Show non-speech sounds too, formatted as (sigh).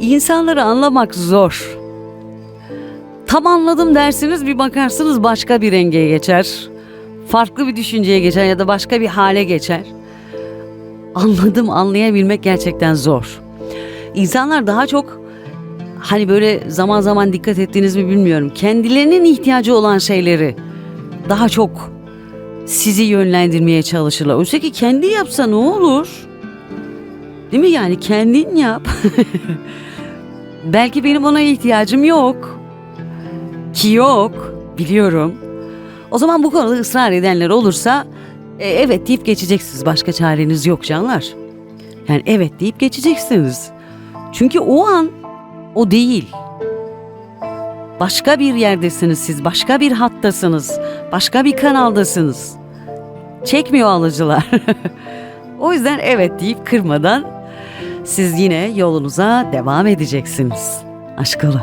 İnsanları anlamak zor. Tam anladım dersiniz bir bakarsınız başka bir renge geçer. Farklı bir düşünceye geçer ya da başka bir hale geçer. Anladım anlayabilmek gerçekten zor. İnsanlar daha çok hani böyle zaman zaman dikkat ettiğiniz mi bilmiyorum. Kendilerinin ihtiyacı olan şeyleri daha çok sizi yönlendirmeye çalışırlar. Oysa ki kendi yapsa ne olur? Değil mi yani kendin yap. (laughs) Belki benim ona ihtiyacım yok. Ki yok biliyorum. O zaman bu konuda ısrar edenler olursa e, evet deyip geçeceksiniz. Başka çareniz yok canlar. Yani evet deyip geçeceksiniz. Çünkü o an o değil. Başka bir yerdesiniz siz, başka bir hattasınız, başka bir kanaldasınız. Çekmiyor alıcılar. (laughs) o yüzden evet deyip kırmadan siz yine yolunuza devam edeceksiniz. Aşkıla.